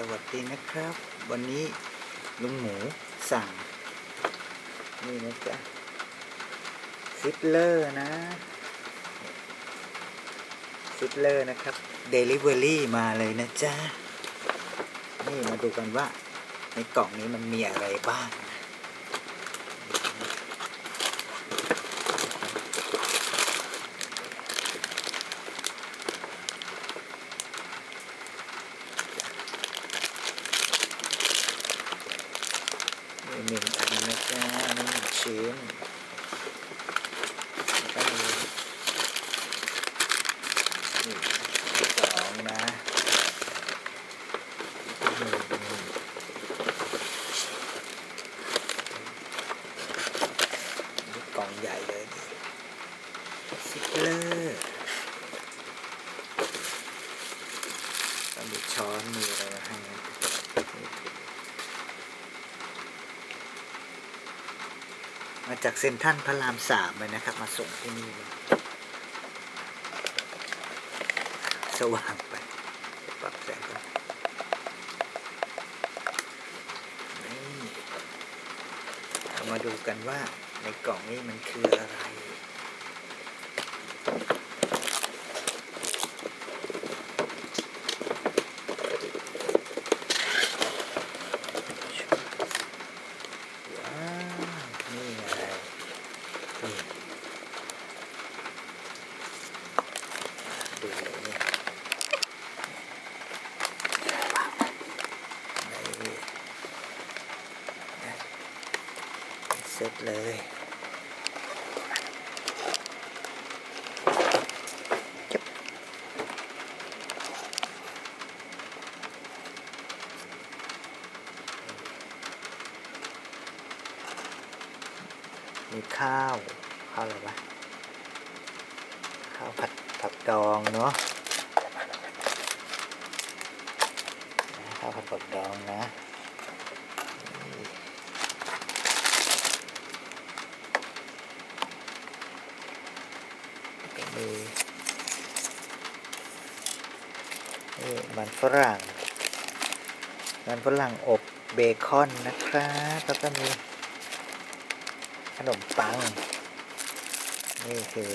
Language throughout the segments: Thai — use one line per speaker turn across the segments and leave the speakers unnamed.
สวัสดีนะครับ วันนี้ลุงหมูสั่ง นี่นะจ๊ะซิปเลอร์นะซิปเลอร์นะครับเดลิเวอรี่มาเลยนะจ๊ะ นี่มาดูกันว่า ในกล่องนี้มันมีอะไรบ้างนะมีหนึ่งอันนะจ๊ะหนึ่งชิ้นแล้วก็มีนี่สองนะหนึ่งนี่กล่องใหญ่เลยดิซิกเลอร์ก็มี ช้อนมีออะไรมาให้มาจากเซ็นทรัลพระรามสามเลยนะครับ มาส่งที่นี่เลยสว่างไปปรับแสงก่อนนี่เรามาดูกันว่าในกล่องนี้มันคืออะไร ว้าว นี่อะไรนี่ดูเลยเนี่ยว้าวนี่นะ เสร็จเลยจึ๊บมีข้าว ข้าวอะไรวะ ข้าวผัดผักดองเนาะข้าวผัดผักดองนะ ก็มีนี่มันฝรั่ง มันฝรั่งอบเบคอนนะครับแล้วก็มีขนมปัง นี่คือ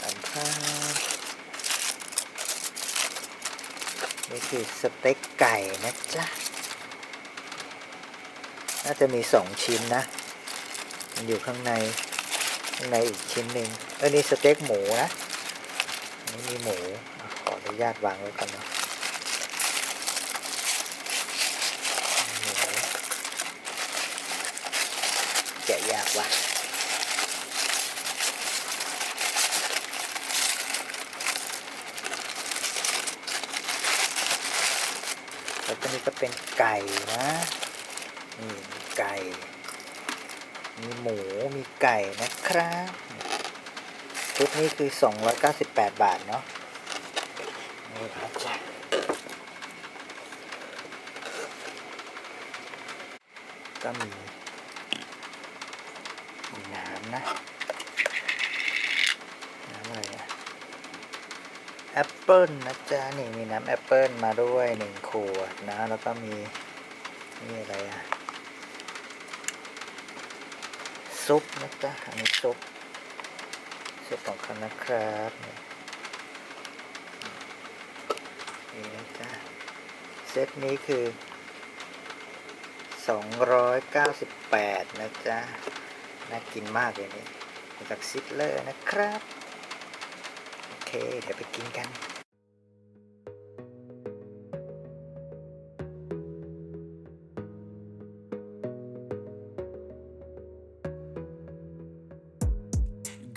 สัมภาษณ์นี่คือสเต็กไก่นะจ๊ะ น่าจะมีสองชิ้นนะ มันอยู่ข้างใน ในอีกชิ้นหนึ่งเออนี่สเต็กหมูนะนี่มีหมูขออนุญาตวางไว้ก่อนเนะหมูแกะยากว่ะแล้วก็นี่ก็เป็นไก่นะนี่ไก่ มีหมูมีไก่นะครับชุดนี้คือ 298 บาทเนาะนี่ครับจ้ะก็มีมีน้ำนะน้ำอะไรอะแอปเปิลนะจ๊ะนี่มีน้ำแอปเปิลมาด้วยหนึ่งขวดนะ แล้วก็มีนี่อะไรอะ ซุปนะจ๊ะอันนี้ซุปซุปของเขานะครับนี่นี่นะจ๊ะเซตนี้คือ 298 นะจ๊ะ น่ากินมากเลยนี่จากซิดเลอร์นะครับ โอเค เดี๋ยวไปกินกัน